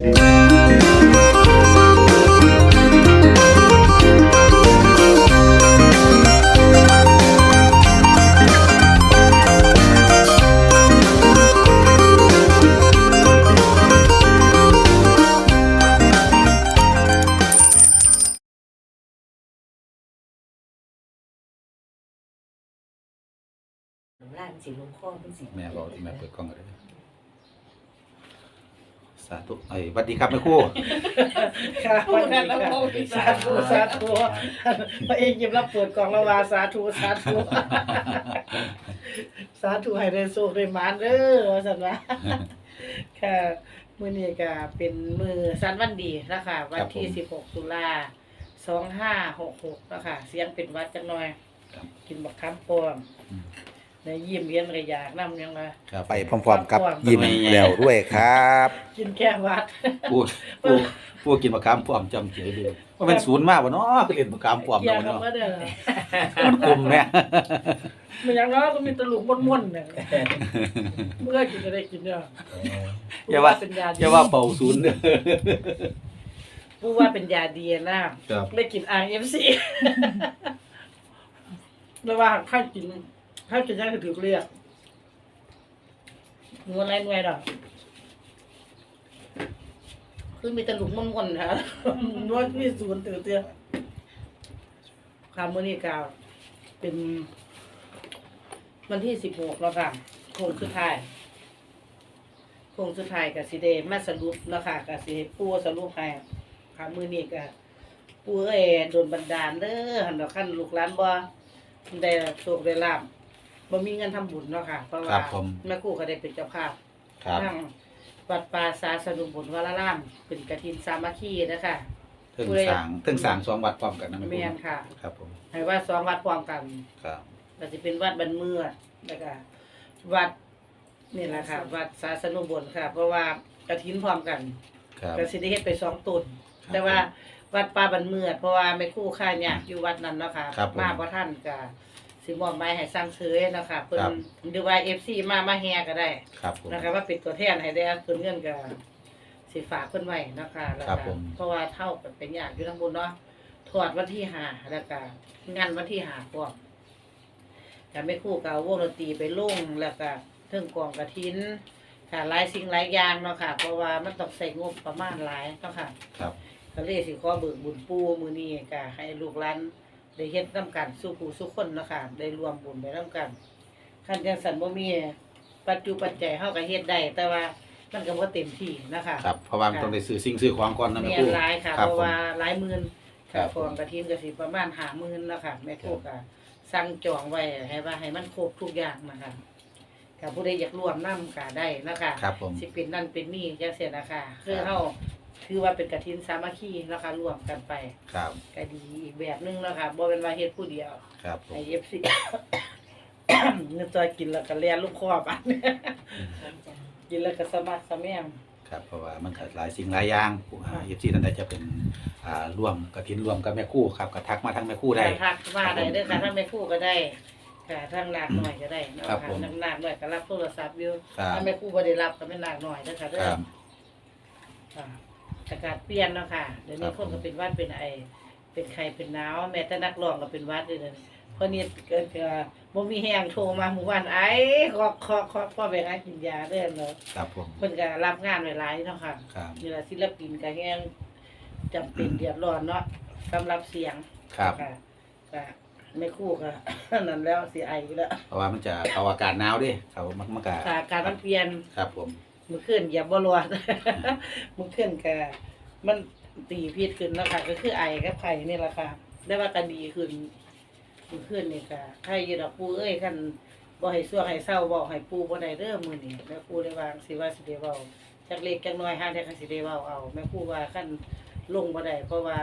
น้ำลายมันสิลงคอมันสิแม่บอกแม่เปิดกล้องกัน สาธุเอ้ยสวัสดีครับแม่ครู่ค่ะวันนั้นเราโมสาธุสาธุพระเอกยิ้มรับเปิดกล่องละวาสาธุสาธุสาธุให้ได้สุขได้หมานเด้อว่าซั่นว่าค่ะมื้อนี้ก็เป็นมื้อสันวันดีนะคะวันที่ 16 ตุลา2566นะคะเสียงเป็นหวัดจังหน่อยครับกินบักคำป้อมอืม ในยิ้มเรียนก็อยากนำยังว่า ครับไปพร้อมๆกับพร้อมๆยิ้มแล้วด้วยครับกินแก้หวัด พูดพูดพูดกินมะขามป้อมจำเฉยเลยว่าเป็นศูนย์มากวะเนาะก็เรียนมะขามป้อมอยาเนาะกเนาะทำก็เด้อมันกลมแม่มันอย่างน้อยก็มีตะลุกม่วนๆเนี่ยเมื่อกินก็ได้กินเนี่ยอย่าว่าเป็นยาดีอย่าว่าเป่าศูนย์เด้อผู้ว่าเป็นยาดีนะครับได้กินอ่างเอฟซีแล้วว่าถ้ากิน ถ้ากินยาถือเรียกงวนไรหน่วยดอกคือมีตะลุกม่วนๆนะนวดมีศูนย์ตื่นเตี้ยคำมือนี้กาวเป็น วันที่สิบหกแล้วค่ะโค้งสุดท้ายโค้งสุดท้ายกับสิเดมาสรุปเนาะคะกับสิให้ปูสรุปให้ค่ะมือนี้ก็ปูเอ้ยโดนบันดาลเด้อหันดอกขั้นลูกหลานบ่ได้โชคได้ลาบ บ่มีเงินทำบุญเนาะค่ะเพราะคว่ารับผม แม่ครู่ก็ได้เป็นเจ้าภาพครับทั้งวัดป่าสาสนุบุญวรารามเป็นกฐินสามัคคีนะคะเทิงสางเทิงสางสองวัดพร้อมกันนะแม่คแม่รู่นค่ะครับผมให้ว่าสองวัดพร้อมกันครับก็จะเป็นวัดบันเมือดแล้วก็วัดนี่แหละค่ะ วัดศาสนุบลค่ะ เพราะว่ากระถินพร้อมกันครับ ก็สิได้เฮ็ดไปสองตุนครับแต่ว่าวัดป่าบันเมือดเพราะว่าไม่ครู่ค่าเนี่ยอยู่วัดนั้นเนาะค่ะครับผม มาบ่ท่านก็ สิมอบหมายให้สร้างเสยเนาะค่ะเพิ่นครับ หรือว่า FC มามาแฮก็ได้ครับผม นะคะว่าเป็นตัวแทนให้ได้เพิ่นเงินก็สิฝากเพิ่นไว้เนาะคะแล้วครับก็ผม เพราะว่าเท่ากับเป็นญาติอยู่ทั้งบนเนาะถอดวันที่ห้าแล้วก็งานวันที่ห้าพร้อมแต่ไม่คู่กับวงดนตรีไปลุ่งแล้วก็เทิงกองกระทิน ค่ะหลายสิ่งหลายอย่างเนาะค่ะ เพราะว่ามันต้องใส่งบประมาณหลายเนาะค่ะ ครับ ก็เลยสิขอเบิกบุญปู่มื้อนี้ก็ให้ลูกหลาน ได้เฮ็ดนํกันสู้ผู้สู้คนเนาะค่ะได้รวมบุญไปนํกันคันจังสันบ่มีปัจจุปัจจัยเฮาก็เฮ็ดได้แต่ว่ามันก็บ่เต็มที่นะคะครับเพราะว่ามันต้องได้ซื้อสิ่งซื้อของก่อนนะแม่แม่ครู่นหลายค่ะ ครับเพราะผมว่าหลายหมื่นครัค่ะบกองกระทินก็สิประมาณ50,000แล้วค่ะแม่ครูก็สั่งจองไว้ให้ว่าให้มันครบทุกอย่างนะคะถ้าผู้ใดอยากร่วมนำก็ได้นะคะครับผม สิเป็นนั่นเป็นนี่จังซี่นะคะคือเฮา คือว่าเป็นกระทินสามัคคีนะคะร่วมกันไปครับก็ดีอีกแบบหนึงนะคะบ่เป็นว่าเฮ็ดผู้เดียวครับผมไอ้ FC เงินจอยกินแล้วก็แล่นลูกคอบัดกินแล้วก็สมัครสะแม่ม ครับเพราะว่ามันก็หลายสิ่งหลายอย่างเอฟซีท่านใดจะเป็นอ่าร่วมกระถินร่วมกับแม่ครู่ครับก็ทักมาทั้งแม่ครู่ได้ ทักมาได้เด้อค่ะถ้าไม่คู่ก็ได้ ค่ะทั้งหนักหน่อยก็ได้เนาะครับค่ะผมทั้งหนักหน่อยก็รับโทรศัพท์อยู่ครับ ถ้าไม่คู่บ่ได้รับก็ไม่หนักหน่อยเด้อค่ะเด้คอรับ ค่ะ อากาศเปลี่ยนเนาะค่ะเดี๋ยวครันี้บคนก็เป็นหวัดเป็นไอเป็นไข้เป็นหนาวแม้แต่นักร้องก็เป็นหวัดด้วยเด้อเพราะนี่เกิดก็บ่มีแห้งโทรมาหมู่บ้านไอ้ขอขอขอพ่อไปหากินยาเด้อเนาะครับผมเพิ่นก็รับงานไว้หลายเนาะค่ะครับนี่ล่ะศิลปินก็แฮงจำเป็นเดือดร้อนเนาะสำหรับเสียง ครับ ค่ะก็ไม่คู่ก็นั่นแล้วสิไออยู่แล้วเพราะว่ามันจะเอาอากาศหนาวดิเขามันมันก็ค่ะการมันเปลี่ยนครับผม มื้อคืนอย่าบ่รอดมื้อคืนก็มันตีพิษขึ้นแล้วค่ะ ก็คือไอกับไข้นี่แหละค่ะ ได้ว่าก็ดีขึ้นมื้อคืนนี่ก็ใครอยู่ดอกปูเอ้ยคันบ่ให้ซั่วให้เศร้าบ่ให้ปูบ่ได้เด้อมื้อนี้แม่ครูได้วางสิว่าสิได้เว้าจักเล็กจักน้อยห้าแต่คันสิได้เว้าเอาแม่ครูว่าคันลงบ่ได้เพราะว่า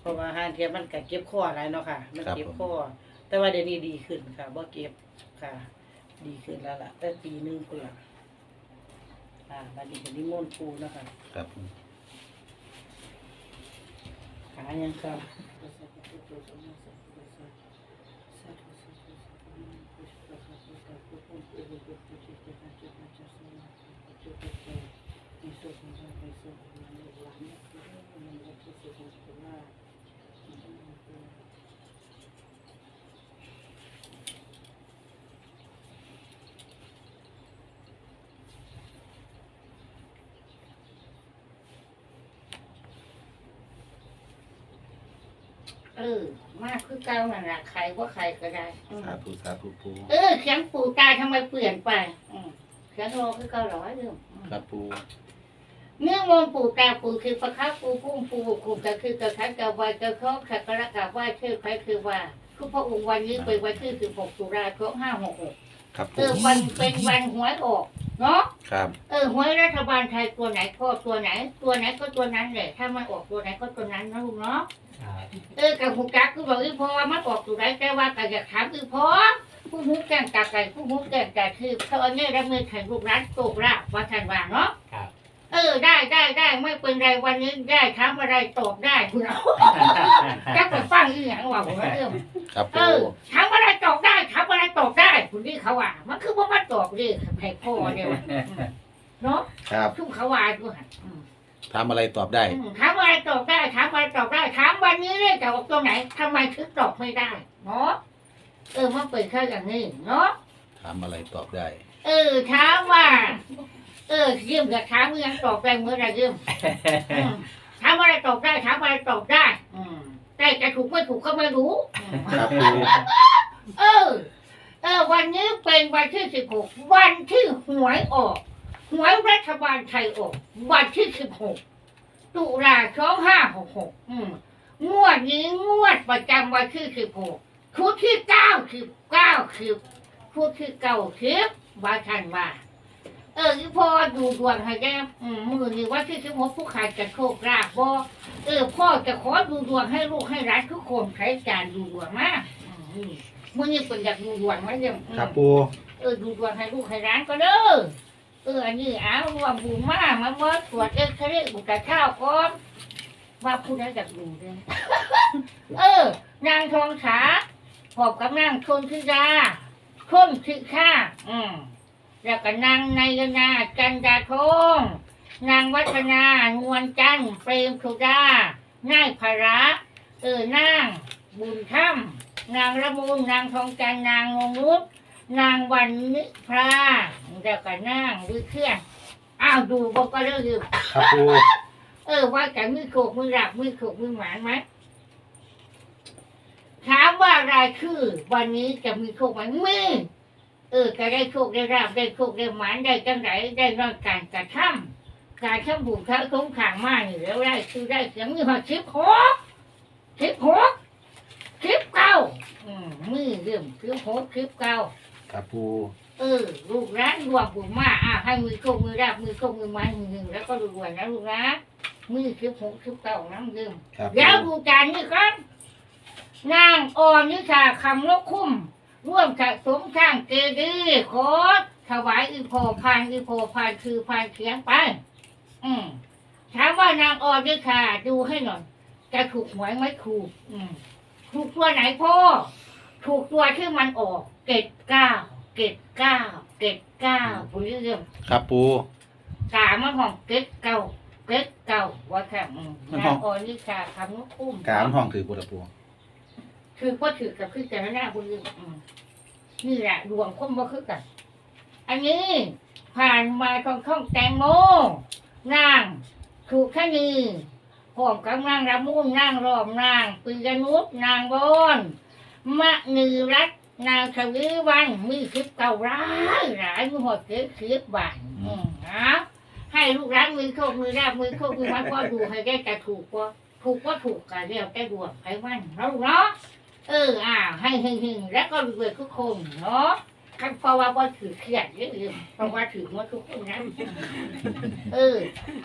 เพราะว่าห้าเทียมันก็เก็บคอหลายเนาะค่ะ มันเก็บคอแต่ว่าเดี๋ยวนี้ดีขึ้นค่ะบ่เก็บค่ะ ดีขึ้นแล้วล่ะ แต่ปีหนึงพุ่นล่ะ อ่าบัดนี้ก็นิมนต์ปูเนาะคะครับผมหายังครับ เออ มากคือเก่านั่นแหละใครว่าใครก็ได้อืมสาธุสาธุปูเออเสียงปู่ตาทำไมเปลี่ยนไปอืมเสียงโลคือเก่าร้อยเดิมอืม ครับปูเนื่องมนต์ปู่ตาปู่คือประคับปู่พุ่มปู่กลุ่มก็คือกระทันกระวายกระครอบขักกระกาไหว้ชื่อใครคือว่าคือพระองค์วันนี้เป็นวันที่สิบหกตุลาคมห้าหกหกครับเอปูอวันเป็นวันหวยออก เนาะครับเออหวยรัฐบาลไทยตัวไหนก็ตัวไหน ตัวไหนก็ตัวนั้นเลยถ้ามันออกตัวไหนก็ตัวนั้นนะลูกเนาะเออกับหูกักคือบอกอีพอว่ามันออกตัวไหนแต่ว่าก็อยากถามอีพอผู้หูแก่งกาไก่ผู้หูแก่งกาคือเขาเอาเนี่ยรับมือแข่งลูกร้านตกราบว่าทันว่าเนาะครับ เออได้ได้ได้ไม่เป็นไรวันนี้ได้ถามอะไรตอบได้คุณเอาจักไปฟังอีหยังว่าผมว่าเรื่องครับเอปูอถามอะไรตอบได้ถามอะไรตอบได้ คุณนี่เขาว่า มันคือว่ามันตอบดิให้พ่อเนี่ยว่ะอืมเนาะครับทุกเขาว่าด้วยอืมถามอะไรตอบได้ อืมถามอะไรตอบได้ถามอะไรตอบได้ถามวันนี้เลยจะออกตรงไหนทำไมถึงตอบไม่ได้เนาะเออมันเป็นแค่อย่างนี้เนาะถามอะไรตอบได้ เออถามว่า เออยืมกับถามเมื่อยังตอบได้เมื่อไรยืมอืมถามอะไรตอบได้ถามอะไรตอบได้ อืมแต่จะถูกไม่ถูกก็ไม่รู้อืม ครับปูเออ เออ วันนี้เป็นวันที่สิบหกวันที่หวยออก หวยรัฐบาลไทยออก วันที่สิบหกตุลาสองห้าหกหกอืมงวดนี้งวดประจำวันที่สิบหกชุดที่เก้าสิบเก้าสิบชุดที่เก้าสิบว่าทันว่า เออที่พ่อดูดวงให้แกอืมมือนี้วันที่สิบหกผู้ขายจะโชคลาภบ่เออพ่อจะขอดูดวงให้ลูกให้ร้านทุกคนใช้การดูดวงมาอืมมือนี้เป็นอยากดูดวงไหมเนี่ยอืม ครับปูเออดูดวงให้ลูกให้ร้านก็เด้อ เอออันนี้เอารวมบุญมามาเมื่อตรวจเอ็กซเรย์บุกกะข้าวก่อนว่าผู้ใดอยากดูเด้อเออ นางทองขาพบกับนางชนทิยาชนทิค่าอืม แล้วก็นางนายนาจันดาทองนางวัฒนานวลจันทร์เปรมสุดาง่ายภาระเออนาง บุญถ้ำนางละมุนนางทองจันทร์นางงงนุษนางวันนิพราแล้วก็นางหรือเครื่องอ้าวดูบอกก็เรื่องอยู่ครับปูเออว่าแต่มือโขกมือหลับมือโขกมือหมานไหมถามว่ารายชื่อวันนี้จะมีโชคไหมมี เออจะได้โชคได้ราบได้โชคได้หมานได้จังไหนได้รอดการกระทำการทำบุญพระสงฆ์ขางมากอยู่แล้วได้คือได้เสียงมือหอดชิบหกชิบหกชิบเก้าอืมมือเรื่องชิบหกชิบเก้าครับปูเออลูกร้านรวมบุญมาอะให้มือโคงมือราบมือโคงมือไม้มือหนึ่งแล้วก็รวยๆนะลูกนะมือคิบหกคิบเก้าน้ำดื่มครับแล้วดูจานนี่ครับนางออนิชาคำนกคุ้ม ร่วมสะสมสร้างเจดีย์ขอถวายอีโพพานอีโพพานคือพานเขียงไป อืมถามว่านางออนิชาดูให้หน่อยจะถูกหวยไหมถูก อืมถูกตัวไหนพ่อ ถูกตัวที่มันออกเกตเก้าเกตเก้าเกตเก้าผู้เรื่องครับปูกามาของเกตเก้าเกตเก้าว่าแค่อืมนางออนิชาคำนกคุ้มกามห้องถือปูตะปูคือก็ถือกับคือแต่ละหน้าคนอื่นอืม นี่แหละดวงคนบ่คือกัน อันนี้ผ่านมาทองท่องแตงโมนางถูกคณีพร้อมกับนางระมุ่นนางรอมนางปียนุษนางบอนมะนือรัตนางชวีวันมีคลิปเก่าร้ายหลายมือหดเกิดคลิปบานนะให้ลูกรักมือโชคมือแรกมือโชคมือมันก็ดูให้ได้แต่ถูกก็ถูกก็ถูกกันเรียกแต่ดวงไผวันแล้วเนาะ เอออ่าให้หึงหึงๆแล้วก็รวยทุกคนเนาะคันเพราะว่าว่าถือเครียดเยอะๆเพราะว่าถือมาทุกคนนะเออ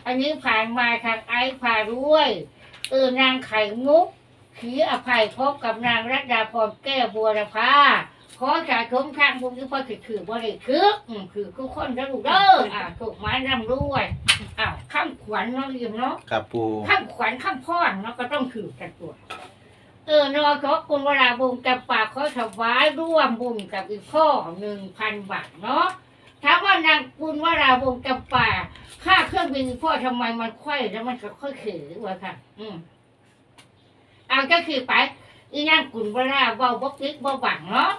อันนี้ผ่านมาทางไอ้พารวย เออนางไข่มุกขีอภัยพบกับนางรัตดาพรแก้วบัวรพาขอสาธุทางบุญที่พ่อถือถือบ่ได้คืออืมคือทุกคนแล้วลูกเด้ออ่าถูกไม้ร่ำรวยอ้าวข้ามขวัญเนาะเรียมเนาะครับปูข้ามขวัญข้ามพ่อนเนาะก็ต้องถือกันตัว เออนอขอคุณเวลาบุญกับปากขอถวายร่วมบุญกับอีกพ่อหนึ่งพันบาทเนาะถามว่านางกุลวราวงศ์จำป่าค่าเครื่องบินพ่อทำไมมันค่อยแล้วมันก็ค่อยขือวะค่ะ อืมเอาก็คือไปอีนางกุลวราเบาบกติ๊กเบาบังเนาะ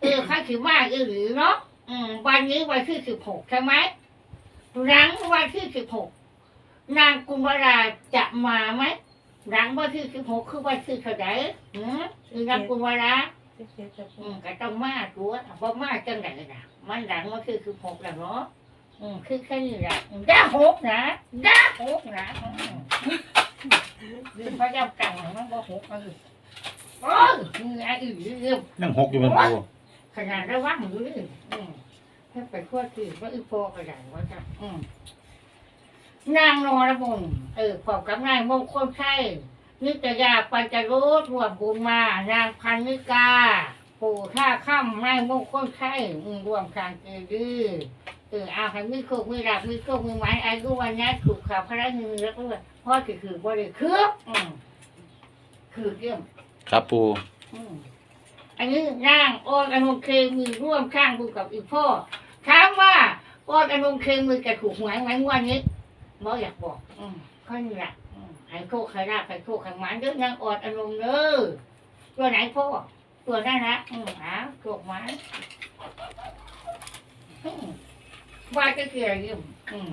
เออค่าคือมากเออหรือเนาะอืม วันนี้วันที่สิบหกใช่ไหมหลังวันที่สิบหกนางกุลวราจะมาไหม หลังวันที่สิบหกคือวันที่เท่าไหร่อืมอีนางกุลวราอืมก็ต้องมาตัวบ่มาจังไดน่ะมันหลังมันคือคือหกแล้วเนาะอืมคือแค่นี้แหละด้าหกนะด้าหกนะอืมลืมพระเจ้ากังมันบ่หกมันคือโอ้ยมีอะไรอื่นลืมนั่งหกอยู่มันปูขนาดระวังอยู่นี่อืมให้ไปขั้วคือว่าอีโปก็ได้ว่าจ้ะอืม นางนรมนเออพร้อมกับนายมงคลชัยนิตยาปัญจโรสรวมบุญมา นางพันนิกา ปู่ท่าค่ำนายมงคลไข่อืมรวมทางเจดีย์เออเอาให้มีโคกมีหลักมีโคกมีไม้อายุวันนี้ถูกข่าวพระราชนิรักด้วยพ่อคือคือบริเครือบอืมคือเรื่องครับปูอืมอันนี้นางออนอนงเคมีร่วมข้างบุญกับอีพ่อถามว่าออนอนงเคมีจะถูกหวยไหมงวันนี้ บ่อยากบอกอืมค่อยนี่แหละอืมให้โคกใครราบให้โคกขังมันเด้อนางออนอนงเด้อตัวไหนพ่อตัวนั่นนะอืมอะโคกมันอืมว่าจะเกี่ยวยิ่งอืม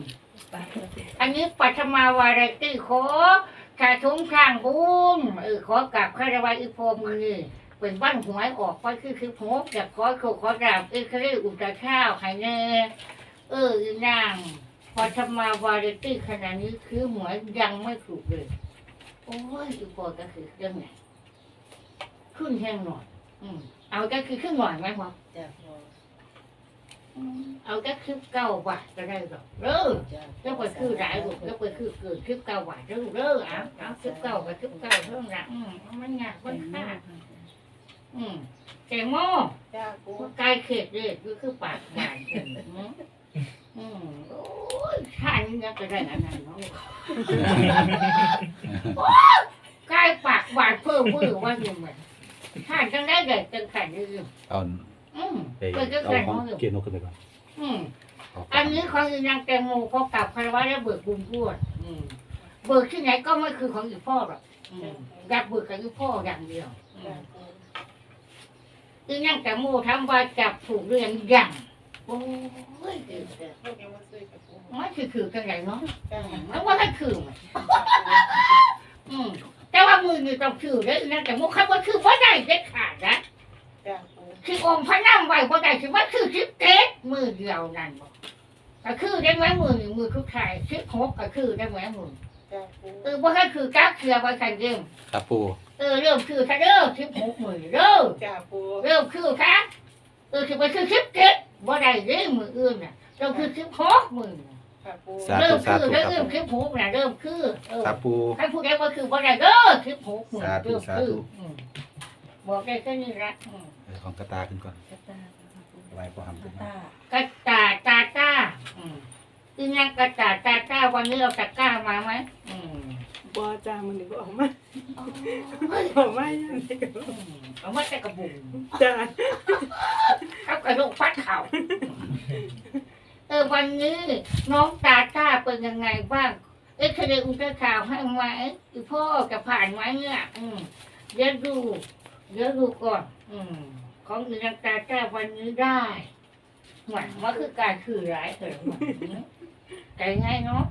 อันนี้ปัทมาวาไรตี้ขอชาชงข้างบุญเออขอกับข้าราชการอีโฟมือนี่เป็นบ้านหวยออกไปคือคือโพกอยากขอโคขอดาบเออเขาเรียกอุตราข้าวไข่แน่เอออีนาง ปัทมาวาไรตี้ขนาดนี้คือหวยยังไม่ถูกเลย โอ้ยอีโฟก็คือเรื่องไหนขึ้นแห้งหน่อย อืมเอาก็คือขึ้นหน่อยไหมวะจ้ะอืมเอาก็คือเก้าบาทก็ได้หรอกเออก็ไปคือหลายลูกก็ไปคือเกิดคลิปเก่าหวานเด้อเด้ออะเอาคลิปเก่าไปคลิปเก่าเท่านั้นอืมมันยากมันค่าอืมแกงโม่จ้าปูกายเข็ดเลยคือคือปากหวานเกินอืมอืมโอ้ ยท่านี่ก็ได้อันนั้นเนาะโอ้ยกายปากหวานเพิ่มเพิ่มว่าอยู่เหมือนท่านจังได้เด็กจังขันยืมเอาอืมเปิดจังเอาขันของเนาะอยู่เกียร์นกขึ้นไปก่อนอืมอันนี้ของอีนางแตงโมพอกลับคารวะแล้วเบิกบุญพูดอืมเบิกที่ไหนก็ไม่คือของอีพ่อหรอกอืมอยากเบิกกับอีพ่ออย่างเดียวอืมอีนางแตงโมทำว่าจับถูกเรียนอย่างโอ้ยเดี๋ยวเดี๋ยวพวกยัง มาซื้อกับปูมันคือคือกันไหนเนาะจ้ามันว่าถ้าคือมันอืมแต่ว่ามือนี่ต้องคือแล้วอีนางแตงโมคันว่าคือว่าได้เด็ดขาดนะจ้าปูคือองค์พระนามไว้ว่าได้คือว่าคือคิดเต็ดมือเดียวนั่นบอกก็คือได้ไหมมือนี่มือทุกทายคิดหกก็คือได้ไหมมือจ้าปูเออว่าให้คือก้าเคลียร์ไว้กันเริ่มครับปูเออเริ่มคือถ้าเริ่มสิบหกหมื่นเริ่มจ้าปูเริ่มคือค่ะเออคือไปคือสิบเจ็ดว่าได้เริ่มมืออื่นน่ะเริ่มคือสิบหกหมื่น ค่ะปูสาเริ่ธุมสาคือธุแล้วครับเริ่มสิบหกน่ะเริ่มคือเออครับปู ใครพูดได้ว่าคือว่าได้เริ่มสิบหกหมื่นสาธุเริ่มสาคืธุออืมบอกได้แค่นี้ละอืมเอาของกระตาขึ้นก่อนกระตาไว้พอหำขึ้นมาตากระตาตาตาอืมอีนักกระตาตาตาวันนี้เราตะกร้ามาไหมอืมบอจ้ามันถึงออกมาเฮ้ยออกมาอย่างนี้อืมเอามาแต่กระบุงจ้า ครับกระดูกฟัดเข่าเออ วันนี้น้องตาตาเป็นยังไงบ้าง เอ็กซเรย์อุลตราข่าวให้ไหมอีพ่อจะผ่านไหมเนี่ยอืมเดี๋ยวดูเดี๋ยวดูก่อน อืม ของอีนักตาตาวันนี้ได้หวังว่าคือการคือร้ายเถอะหวังใจง่ายเนาะ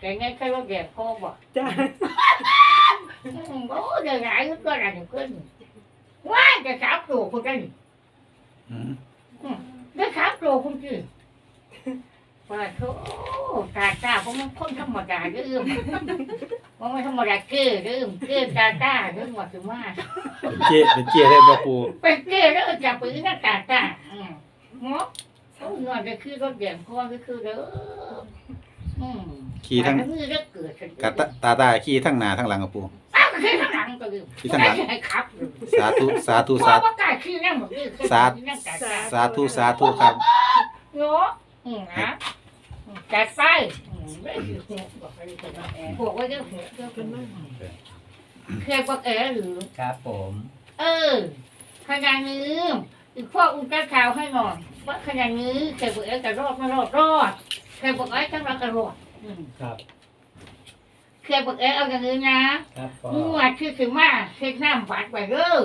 ใจง่ายแค่รถแดงพ่อบอกจ้าอืมโอ้เดี๋ยวร้ายก็อะไรขึ้นว้ายจะสามตัวคุณได้อืมได้สามตัวคุณจี ว่าโธ่ตาตาเพราะมันคนธรรมดาเรื่องว่าไม่ธรรมดาเก้เรื่องเก้ตาตาเรื่องว่าถึงว่าเป็นเจเป็นเจได้บ่ปูเป็นเก้แล้วจะไปนั่งตาตาอืมเนาะเขานอนจะคือรถแดงพ่อก็คือเด้ออืมขี่ทั้งมือเลือกเกิดกระตาตาตาขี่ทั้งหน้าทั้งหลังกับปูอ้าวคือข้างหลังก็ลืมขี่ทั้งหลังให้ครับสาธุสาธุพ่อสาธุประกาศชื่อนั่งหมดเลยสาธุนั่งตาตาสาธุสาธุครับเนาะ อืมนะจัดไปอืมไม่ถือหัวบอกไปเลยนะบอกว่าเจ้าหัวเจ้าเป็นมากเคยบอกแอหรือ ครับผมเออขณะนี้อีกพ่ออุ้งกระขาวให้หน่อยว่าขนาดนี้เคยบอกเอ๊ะกระรอดไม่รอดรอดเคยบอกเอ๊ะจังเรากระรอดอืม ครับ เคยบอกเอ๊ะเอาอย่างนี้นะครับพ่องวดคือถึงมาเช็คน้ำบัตรไปเด้อ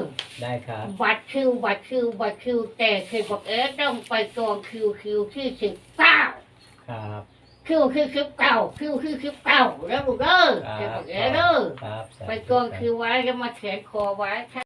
ได้ครับบัตรคิวบัตรคิวบัตรคิวแต่เคยบอกเอ๊ะต้องไปกองคิวคิวที่สิบเก้าครับคิวคือคิวเก่าคิวคือคิวเก่าแล้วลูกเด้อเคยบอกเอ๊ะเด้อครับไปกองคิวไว้แล้วมาแขนคอไว้